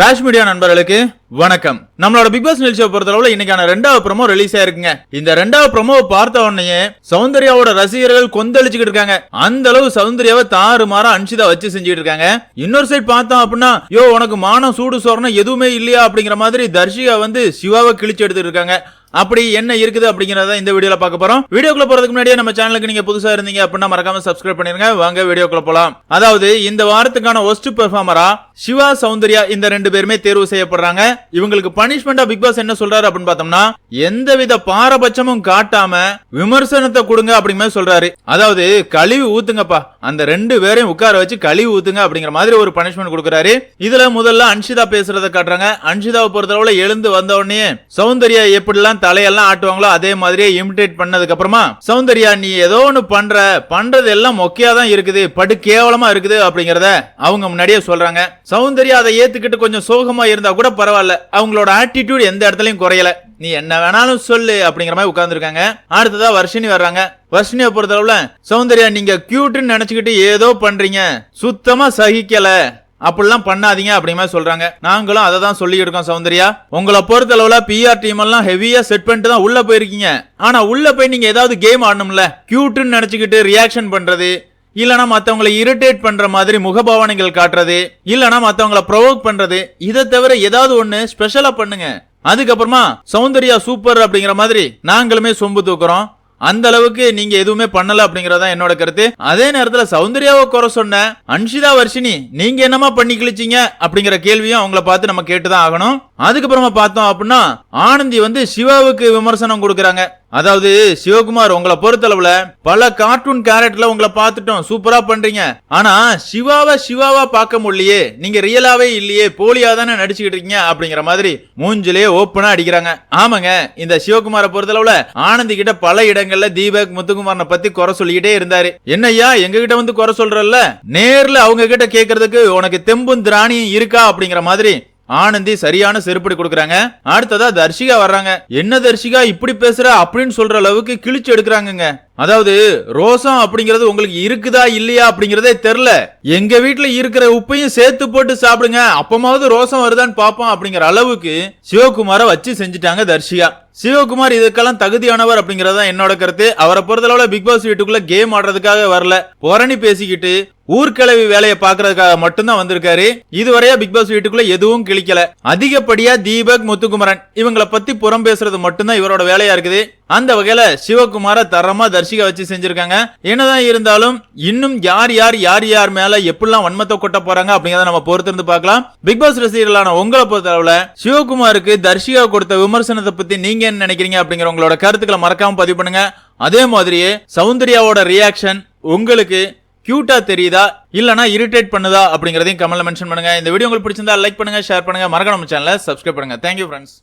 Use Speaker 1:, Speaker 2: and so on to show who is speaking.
Speaker 1: Rash media நண்பர்களுக்கு வணக்கம். நம்மளோட பிக் பாஸ் நிகழ்ச்சியை பொறுத்தளவுல இன்னைக்கான ரெண்டாவது ப்ரமோ ரிலீஸ் ஆயிருக்குங்க இந்த ரெண்டாவது ப்ரமோ பார்த்த உடனே சௌந்தர்யாவோட ரசிகர்கள் கொந்தளிச்சுக்கிட்டு இருக்காங்க. அந்த அளவு சௌந்தர்யாவை தாறு மாற அன்ஷிதா வச்சு செஞ்சுட்டு இருக்காங்க. இன்னொரு சைடு பார்த்தோம் அப்படின்னா யோ உனக்கு மானம் சூடு சோறனா எதுவுமே இல்லையா அப்படிங்கிற மாதிரி தர்ஷிகா வந்து சிவாவை கிழிச்சு எடுத்துட்டு இருக்காங்க. அப்படி என்ன இருக்குது அப்படிங்கறத இந்த வீடியோல பார்க்க போறோம். வீடியோக்குள்ள போறதுக்கு முன்னாடியே நம்ம சேனலுக்கு நீங்க புதுசா இருந்தீங்க அப்படின்னா மறக்காம சப்ஸ்கிரைப் பண்ணிருங்க. வாங்க வீடியோக்குள்ள போலாம். அதாவது இந்த வாரத்துக்கான ஒஸ்ட் பெர்ஃபார்மரா சிவா சௌந்தர்யா இந்த ரெண்டு பேருமே தேர்வு செய்யப்படுறாங்க. இவங்களுக்கு பனிஷ்மெண்டா பிக் பாஸ் என்ன சொல்றாரு அப்படின்னு பார்த்தோம்னா எந்தவித பாரபட்சமும் காட்டாம விமர்சனத்தை கொடுங்க அப்படிங்கிற சொல்றாரு. அதாவது கழிவு ஊத்துங்கப்பா. அந்த ரெண்டு பேரையும் உட்கார வச்சு கழிவு ஊத்துங்க அப்படிங்கிற மாதிரி ஒரு பனிஷ்மெண்ட் கொடுக்குறாரு. இதுல முதல்ல அன்ஷிதா பேசுறத காட்டுறாங்க. அன்ஷிதாவை பொறுத்தளவுல எழுந்து வந்த உடனே சௌந்தர்யா எப்படிலாம் தலையெல்லாம் ஆட்டுவாங்களோ அதே மாதிரியே இமிடேட் பண்ணதுக்கு அப்புறமா சௌந்தர்யா நீ ஏதோ ஒண்ணு பண்ற பண்றது எல்லாம் மொக்கையா தான் இருக்குது படு கேவலமா இருக்குது அப்படிங்கறத அவங்க முன்னாடியே சொல்றாங்க. சௌந்தர்யா அதை ஏத்துக்கிட்டு கொஞ்சம் சோகமா இருந்தா கூட பரவாயில்ல. அவங்களோட ஆட்டிடியூட் எந்த இடத்துலயும் குறையல. நீ என்ன வேணாலும் சொல்லு அப்படிங்கிற மாதிரி உட்காந்துருக்காங்க அடுத்ததா வர்ஷினி வர்றாங்க. வர்ஷினியை பொறுத்தளவுல சௌந்தர்யா நீங்க கியூட்னு நினைச்சுக்கிட்டு ஏதோ பண்றீங்க. சுத்தமா சகிக்கல. அப்படிலாம் பண்ணாதீங்க அப்படிமே சொல்றாங்க. நாங்களும் அதை தான் சொல்லி இருக்கோம் சௌந்தர்யா. உங்களை பொறுத்தளவுல பிஆர் டீம் எல்லாம் ஹெவியா செட் பண்ணிட்டு தான் உள்ள போயிருக்கீங்க. ஆனா உள்ள போய் நீங்க ஏதாவது கேம் ஆடணும்ல? கியூட்டுன்னு நினைச்சுக்கிட்டு ரியாக்ஷன் பண்றது இல்லனா மத்தவங்களை இரிட்டேட் பண்ற மாதிரி முகபாவனைகள் காட்டுறது இல்லனா மத்தவங்களை ப்ரொவோக் பண்றது இதை தவிர ஏதாவது ஒண்ணு ஸ்பெஷலா பண்ணுங்க. அதுக்கப்புறமா சௌந்தர்யா சூப்பர் அப்படிங்கிற மாதிரி நாங்களுமே சொம்பு தூக்குறோம். அந்த அளவுக்கு நீங்க எதுவுமே பண்ணல அப்படிங்கறதா என்னோட கருத்து. அதே நேரத்துல சௌந்தர்யாவை குறை சொன்ன அன்ஷிதா வர்ஷினி நீங்க என்னமா பண்ணி கிழிச்சீங்க அப்படிங்கிற கேள்வியும் அவங்கள பார்த்து நம்ம கேட்டுதான் ஆகணும். அதுக்கப்புறமா பார்த்தோம் அப்படின்னா ஆனந்தி வந்து சிவாவுக்கு விமர்சனம் கொடுக்குறாங்க. அதாவது சிவகுமார் உங்களை பொறுத்தளவுல பல கார்ட்டூன் கேரக்டர்ல உங்களை பார்த்துட்டோம். சூப்பரா பண்றீங்க. ஆனா சிவாவை சிவாவா பார்க்க முடியலையே. நீங்க ரியலாவே இல்லையே. போலியா தானே நடிச்சுக்கிட்டு இருக்கீங்க அப்படிங்கிற மாதிரி மூஞ்சிலே ஓப்பனா அடிக்கிறாங்க. ஆமாங்க இந்த சிவகுமாரை பொறுத்தளவுல ஆனந்தி கிட்ட பல இடங்கள்ல தீபக் முத்துக்குமாரனை பத்தி குறை சொல்லிக்கிட்டே இருந்தாரு. என்னய்யா எங்க கிட்ட வந்து குறை சொல்றல்ல? நேர்ல அவங்க கிட்ட கேக்குறதுக்கு உனக்கு தெம்பும் திராணியும் இருக்கா அப்படிங்கிற மாதிரி ஆனந்தி சரியான செருப்படி கொடுக்குறாங்க. அடுத்ததா தர்ஷிகா வர்றாங்க. என்ன தர்ஷிகா இப்படி பேசுற அப்படின்னு சொல்ற அளவுக்கு கிழிச்சு எடுக்கிறாங்கங்க. அதாவது ரோசம் அப்படிங்கிறது உங்களுக்கு இருக்குதா இல்லையா அப்படிங்கிறதே தெரில. எங்க வீட்டுல இருக்கிற உப்பையும் சேர்த்து போட்டு சாப்பிடுங்க அப்பமாவது ரோசம் வருதான்னு பார்ப்போம் அப்படிங்கிற அளவுக்கு சிவகுமாரை வச்சு செஞ்சுட்டாங்க தர்ஷிகா. சிவகுமார் இதுக்கெல்லாம் தகுதியானவர் அப்படிங்கறதா என்னோட கருத்து. அவரை பொறுத்தளவுல பிக் பாஸ் வீட்டுக்குள்ள கேம் ஆடுறதுக்காக வரல. புரணி பேசிக்கிட்டு ஊர்கிழவி வேலையை பாக்குறதுக்காக மட்டும்தான் வந்திருக்காரு. இதுவரையா பிக் பாஸ் வீட்டுக்குள்ள எதுவும் கிளிக்கல அதிகப்படியா தீபக் முத்துக்குமரன் இவங்களை பத்தி புறம் பேசுறது மட்டும்தான் இவரோட வேலையா இருக்குது. அந்த வகையில சிவகுமார தரமா தர்ஷிகா வச்சு செஞ்சிருக்காங்க. என்னதான் இருந்தாலும் இன்னும் யார் யார் யார் யார் மேல எப்படிலாம் வன்மத்தை கொட்ட போறாங்க அப்படிங்கறத நம்ம பொறுத்திருந்து பார்க்கலாம். பிக் பாஸ் ரசிகர்களான உங்களை பொறுத்தளவுல சிவகுமாருக்கு தர்ஷிகா கொடுத்த விமர்சனத்தை பத்தி நீங்க என்ன நினைக்கிறீங்க அப்படிங்கிற உங்களோட கருத்துக்களை மறக்காம பதிவு பண்ணுங்க. அதே மாதிரியே சௌந்தர்யாவோட ரியாக்ஷன் உங்களுக்கு கியூட்டா தெரியுதா? இல்லனா இரிட்டேட் பண்ணுதா? அப்படிங்கறதையும் கமெண்ட்ல மென்ஷன் பண்ணுங்க. இந்த வீடியோ உங்களுக்கு பிடிச்சிருந்தா லைக் பண்ணுங்க ஷேர் பண்ணுங்க. மறக்காம சேனலை சப்ஸ்கிரைப் பண்ணுங்க. Thank you friends